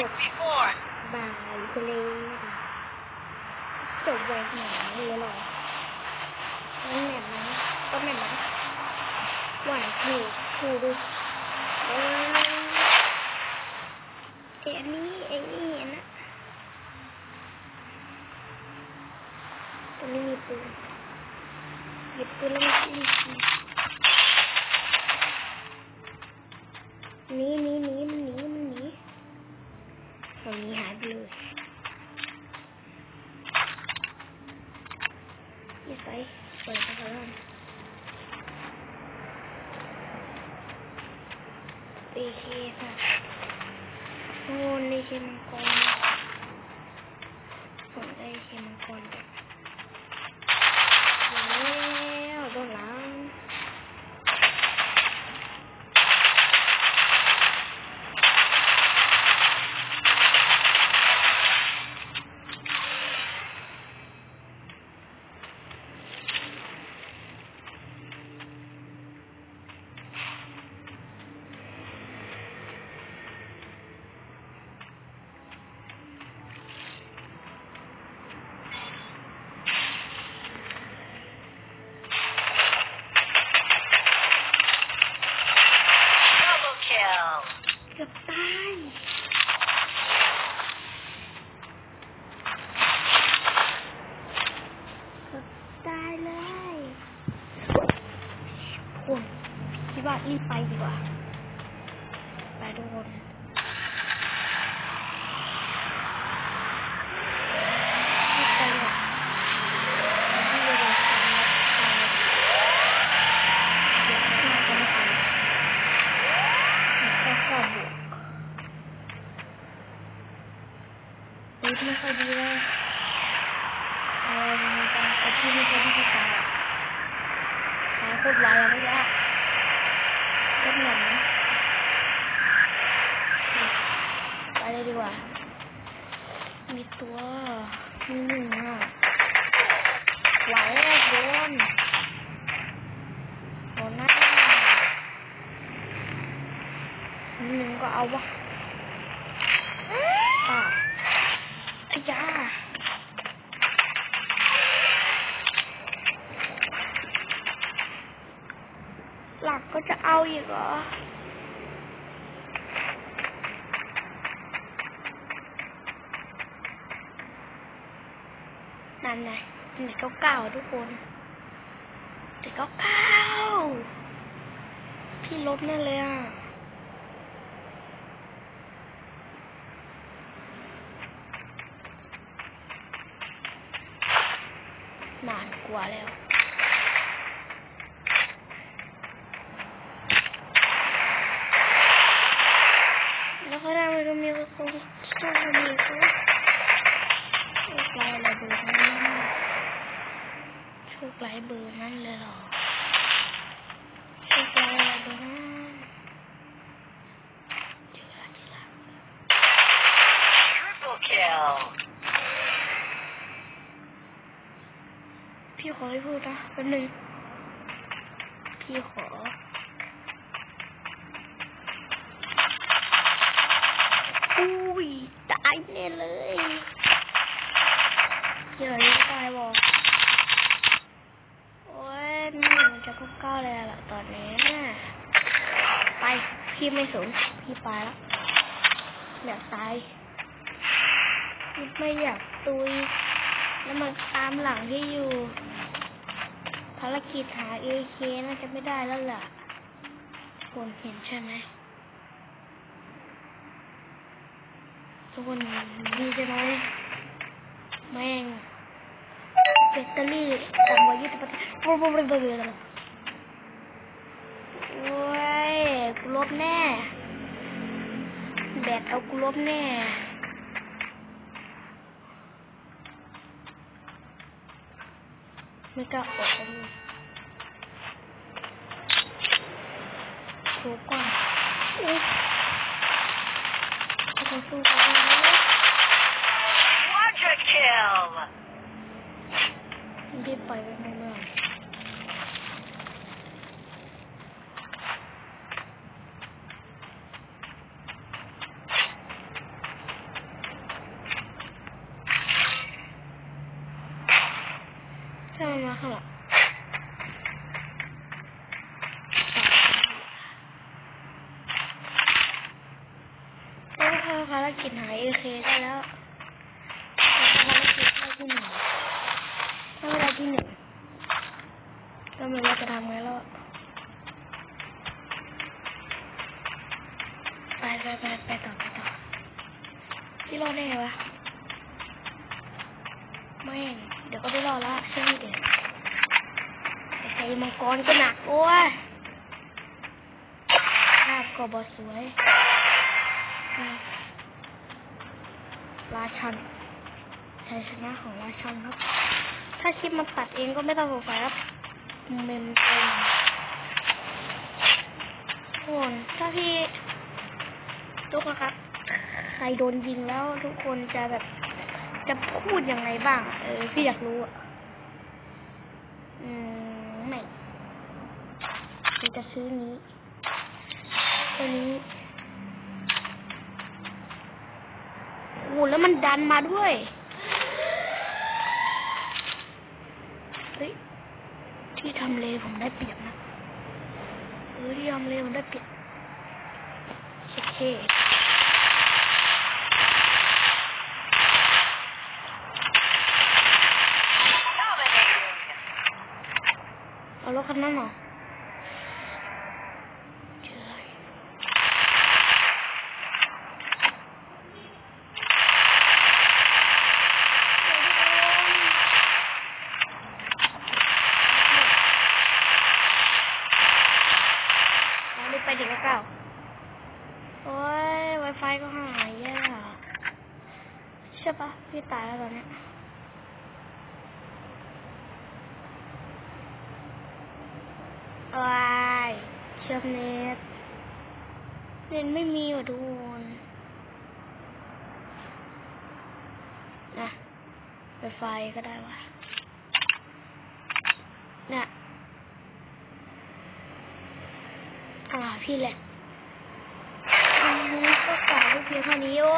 tricked before. บายไปเลยจบไวขนาดนี้เลยหรอนั่นแบบนั้นก็แบบนั้นหวานถูกถูกดูเออไอ้อันนี้ไอ้นี่อันนะตรงนี้มีปืนหยิบปืนแล้วมันยินีหนีหนีมันหนีต อนนี้หายไปเล รีบไปดีกว่า ไปทุกคนรีบไปเลยรีบไปเลยเดี๋ยวข้าจะไม่ไปแล้วก็ข้อบวกเฮ้ยไม่ค่อยดีเลยเออมันจะไอ้ที่ไม่ค่อยที่ตายอะตายโคตรไวอะไม่ยา กเหนังนไปเลยดีกว่า มีตัวมีหนึ่งอะไหวอะโดนโดนหน้าหนึ่งก็เอาวะอ่าวไอ้ยา หลักก็จะเอาอีกเหรอ นั่นไงหนึ่งเก้าเก้าทุกคนหนึ่งเก้าเก้าพี่ลบแน่นเลยอะนานกว่าแล้วก็ได้มันก็มีคนชอบมีเขาโชคร้ายอะไรเบอร์นั้นโชคร้ายเบอร์ นั้นเลยหรอโชคร้ายอะไรเบอร์นั้นเจอละจอละ Triple kill. พี่ขอให้พูดนะแป๊บนึงพี่ขออุ้ยตายแน่เลยเดี๋ยวนี้ตายบอก โอ้ยหนึ่ง จะก็เก้าเลยล่ะตอนนี้น่ะไปพี่ไม่สนพี่ไปแล้วอยากตายพี่ไม่อยากตุย แล้วมันตามหลังที่อยู่ ภารกิจหาเอเคน่าจะไม่ได้แล้วล่ะคนเห็นใช่ไหมทุกคนดีใช่ไหมแม่งแบตเตอรี่ต่ำกว่ายี่สิบเปอร์เซ็นต์ปุ๊บปุ๊บปุ๊บปุ๊บปุ๊บโอ้ยกูล บแน่ แบตเอากูลบแน่ ไม่กล้าออกเลยโชว์ก่อนอุ๊ยจะสู้กันได้ไหม Quadra kill. รีบไปไว้ในเมือง ภารกิจหายเอเคได้แล้วภารกิจได้ที่หนึ่งถ้าไม่ได้ที่หนึ่งก็ไม่รู้จะทำไงแล้วไปไปไปไปต่อไปต่อพี่รอดได้ไงวะไม่เดี๋ยวก็ไม่รอดละใช่ไหมเด็กไอ้มังกรก็หนักโอ้ยภาพก็บอสวยอืม ราชันชัยชนะของราชันครับ ถ้าคลิปมันตัดเองก็ไม่ต้องสงสัยครับเมมเต็มทุกคนถ้าพี่ทุกคนครับ ใครโดนยิงแล้วทุกคนจะแบบจะพูดยังไงบ้าง เออ พี่อยากรู้อะ อืม ไม่จะซื้อนี้ตัวนี้โอ้ แล้วมันดันมาด้วยเฮ้ยที่ทำเลผมได้เปรียบนะเออที่ทำเลผมได้เปรียบโอเค Dominating. เอารถคันนั้นเหรอเจอเอารีบไปเด็กเก้าโอ้ย Wi-Fi ก็หายแย่อะใช่ปะพี่ตายแล้วตอนนี้วายเชื่อมเน็ตเน็ตไม่มีว่ะทุกคนนะไปไฟก็ได้ว่ะนี่ยอ่าพี่แหละอันนี้ก็กล่าวเพียงเท่านี้โอ้